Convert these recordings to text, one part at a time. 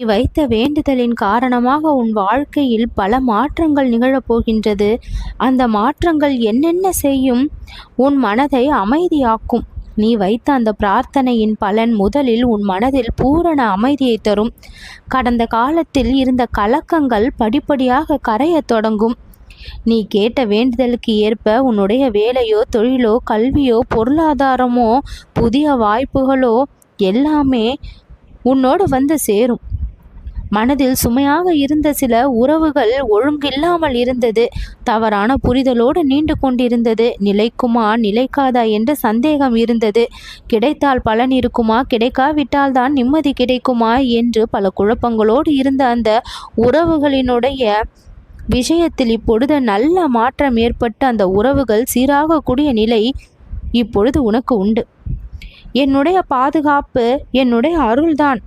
நீ வைத்த வேண்டுதலின் காரணமாக உன் வாழ்க்கையில் பல மாற்றங்கள் நிகழப்போகின்றது. அந்த மாற்றங்கள் என்னென்ன செய்யும்? உன் மனதை அமைதியாக்கும். நீ வைத்த அந்த பிரார்த்தனையின் பலன் முதலில் உன் மனதில் பூரண அமைதியை தரும். கடந்த காலத்தில் இருந்த கலக்கங்கள் படிப்படியாக கரையத் தொடங்கும். நீ கேட்ட வேண்டுதலுக்கு ஏற்ப உன்னுடைய வேலையோ தொழிலோ கல்வியோ பொருளாதாரமோ புதிய வாய்ப்புகளோ எல்லாமே உன்னோடு வந்து சேரும். மனதில் சுமையாக இருந்த சில உறவுகள் ஒழுங்கில்லாமல் இருந்தது. தவறான புரிதலோடு நீண்டு கொண்டிருந்தது. நிலைக்குமா நிலைக்காதா? என்ற சந்தேகம் இருந்தது. கிடைத்தால் பலன் இருக்குமா? கிடைக்காவிட்டால் தான் நிம்மதி கிடைக்குமா? என்று பல குழப்பங்களோடு இருந்த அந்த உறவுகளினுடைய விஷயத்தில் இப்பொழுது நல்ல மாற்றம் ஏற்பட்டு அந்த உறவுகள் சீராகக்கூடிய நிலை இப்பொழுது உனக்கு உண்டு. என்னுடைய பாதுகாப்பு என்னுடைய அருள்தான்.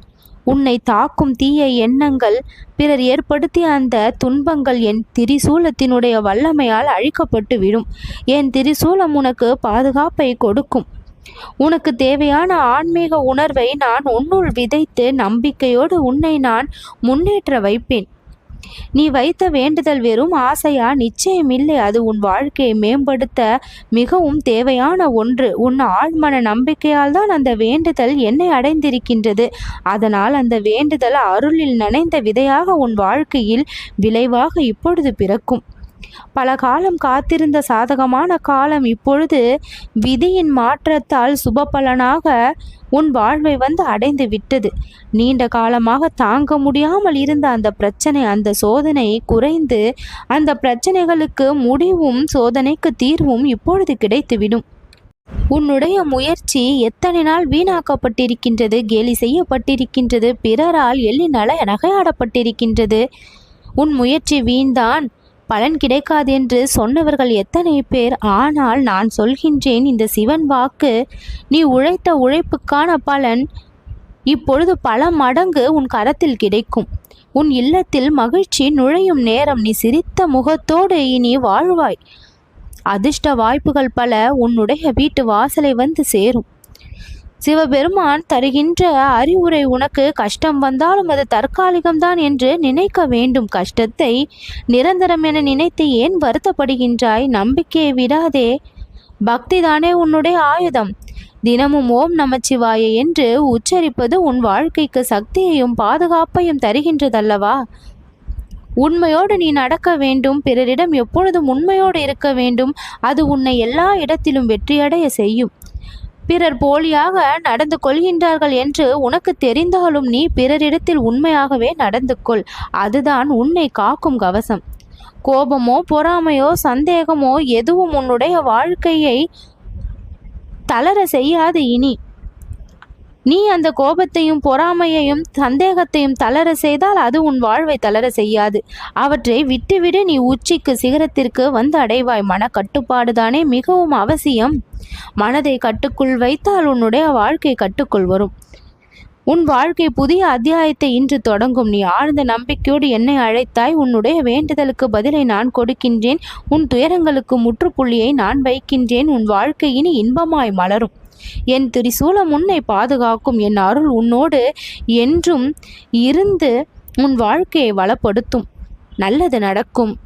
உன்னை தாக்கும் தீய எண்ணங்கள் பிறர் ஏற்படுத்திய அந்த துன்பங்கள் என் திரிசூலத்தினுடைய வல்லமையால் அழிக்கப்பட்டு விடும். என் திரிசூலம் உனக்கு பாதுகாப்பை கொடுக்கும். உனக்கு தேவையான ஆன்மீக உணர்வை நான் உன்னுள் விதைத்து நம்பிக்கையோடு உன்னை நான் முன்னேற்ற வைப்பேன். நீ வைத்த வேண்டுதல் வெறும் ஆசையா? நிச்சயமில்லை. அது உன் வாழ்க்கையை மேம்படுத்த மிகவும் தேவையான ஒன்று. உன் ஆழ்மன நம்பிக்கையால் தான் அந்த வேண்டுதல் என்னை அடைந்திருக்கின்றது. அதனால் அந்த வேண்டுதல் அருளில் நனைந்த விதையாக உன் வாழ்க்கையில் விளைவாக இப்பொழுது பிறக்கும். பல காலம் காத்திருந்த சாதகமான காலம் இப்பொழுது விதியின் மாற்றத்தால் சுப பலனாக உன் வாழ்வை வந்து அடைந்து விட்டது. நீண்ட காலமாக தாங்க முடியாமல் இருந்த அந்த பிரச்சனை அந்த சோதனை குறைந்து அந்த பிரச்சனைகளுக்கு முடிவும் சோதனைக்கு தீர்வும் இப்பொழுது கிடைத்துவிடும். உன்னுடைய முயற்சி எத்தனை நாள் வீணாக்கப்பட்டிருக்கின்றது கேலி செய்யப்பட்டிருக்கின்றது பிறரால் எள்ளி நல நகையாடப்பட்டிருக்கின்றது. உன் முயற்சி வீண்தான். பலன் கிடைக்காது என்று சொன்னவர்கள் எத்தனை பேர்? ஆனால் நான் சொல்கின்றேன் இந்த சிவன் வாக்கு நீ உழைத்த உழைப்புக்கான பலன் இப்பொழுது பல மடங்கு உன் கரத்தில் கிடைக்கும். உன் இல்லத்தில் மகிழ்ச்சி நுழையும் நேரம் நீ சிரித்த முகத்தோடு இனி வாழ்வாய். அதிர்ஷ்ட வாய்ப்புகள் பல உன்னுடைய வீட்டு வாசலை வந்து சேரும். சிவபெருமான் தருகின்ற அறிவுரை உனக்கு கஷ்டம் வந்தாலும் அது தற்காலிகம்தான் என்று நினைக்க வேண்டும். கஷ்டத்தை நிரந்தரம் என நினைத்து ஏன் வருத்தப்படுகின்றாய்? நம்பிக்கையை விடாதே. பக்திதானே உன்னுடைய ஆயுதம். தினமும் ஓம் நமச்சிவாய என்று உச்சரிப்பது உன் வாழ்க்கைக்கு சக்தியையும் பாதுகாப்பையும் தருகின்றதல்லவா? உண்மையோடு நீ நடக்க வேண்டும். பிறரிடம் எப்பொழுதும் உண்மையோடு இருக்க வேண்டும். அது உன்னை எல்லா இடத்திலும் வெற்றியடைய செய்யும். பிறர் போலியாக நடந்து கொள்கின்றார்கள் என்று உனக்கு தெரிந்தாலும் நீ பிறரிடத்தில் உண்மையாகவே நடந்து கொள். அதுதான் உன்னை காக்கும் கவசம். கோபமோ பொறாமையோ சந்தேகமோ எதுவும் உன்னுடைய வாழ்க்கையை தளர செய்யாது இனி. நீ அந்த கோபத்தையும் பொறாமையையும் சந்தேகத்தையும் தளர செய்தால் அது உன் வாழ்வை தளர செய்யாது. அவற்றை விட்டுவிடு நீ உச்சிக்கு சிகரத்திற்கு வந்து அடைவாய். மன கட்டுப்பாடுதானே மிகவும் அவசியம். மனதை கட்டுக்குள் வைத்தால் உன்னுடைய வாழ்க்கை கட்டுக்குள் வரும். உன் வாழ்க்கை புதிய அத்தியாயத்தை இன்று தொடங்கும். நீ ஆழ்ந்த நம்பிக்கையோடு என்னை அழைத்தாய். உன்னுடைய வேண்டுதலுக்கு பதிலை நான் கொடுக்கின்றேன். உன் துயரங்களுக்கு முற்றுப்புள்ளியை நான் வைக்கின்றேன். உன் வாழ்க்கை இனி இன்பமாய் மலரும். என் திரிசூலம் உன்னை பாதுகாக்கும். என் அருள் உன்னோடு என்றும் இருந்து உன் வாழ்க்கையை வளப்படுத்தும். நல்லது நடக்கும்.